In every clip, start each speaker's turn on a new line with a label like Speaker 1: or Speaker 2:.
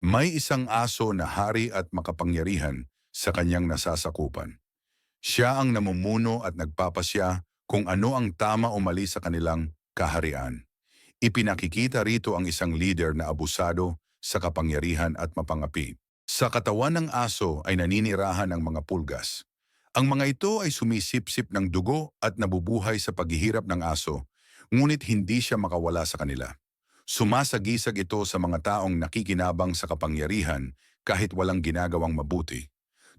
Speaker 1: May isang aso na hari at makapangyarihan sa kanyang nasasakupan. Siya ang namumuno at nagpapasya kung ano ang tama o mali sa kanilang kaharian. Ipinakikita rito ang isang leader na abusado sa kapangyarihan at mapangapi. Sa katawan ng aso ay naninirahan ang mga pulgas. Ang mga ito ay sumisipsip ng dugo at nabubuhay sa paghihirap ng aso, ngunit hindi siya makawala sa kanila. Sumasagisag ito sa mga taong nakikinabang sa kapangyarihan kahit walang ginagawang mabuti,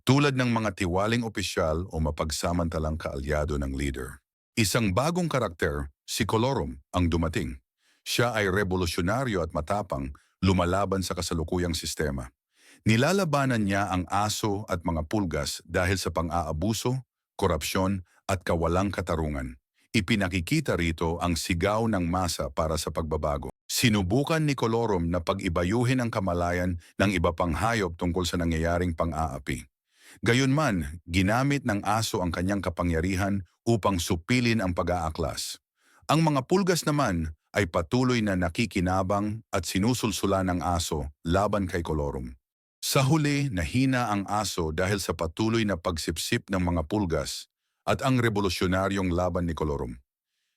Speaker 1: tulad ng mga tiwaling opisyal o mapagsamantalang kaalyado ng leader. Isang bagong karakter, si Colorum, ang dumating. Siya ay revolusyonaryo at matapang, lumalaban sa kasalukuyang sistema. Nilalabanan niya ang aso at mga pulgas dahil sa pang-aabuso, korupsyon at kawalang katarungan. Ipinakikita rito ang sigaw ng masa para sa pagbabago. Sinubukan ni Colorum na pag-ibayuhin ang kamalayan ng iba pang hayop tungkol sa nangyayaring pang-aapi. Gayunman, ginamit ng aso ang kanyang kapangyarihan upang supilin ang pag-aaklas. Ang mga pulgas naman ay patuloy na nakikinabang at sinusulsula ng aso laban kay Colorum. Sa huli, nahina ang aso dahil sa patuloy na pagsipsip ng mga pulgas at ang revolusyonaryong laban ni Colorum.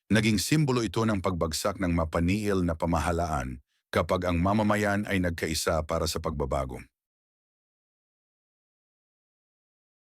Speaker 1: Naging simbolo ito ng pagbagsak ng mapaniil na pamahalaan kapag ang mamamayan ay nagkaisa para sa pagbabago.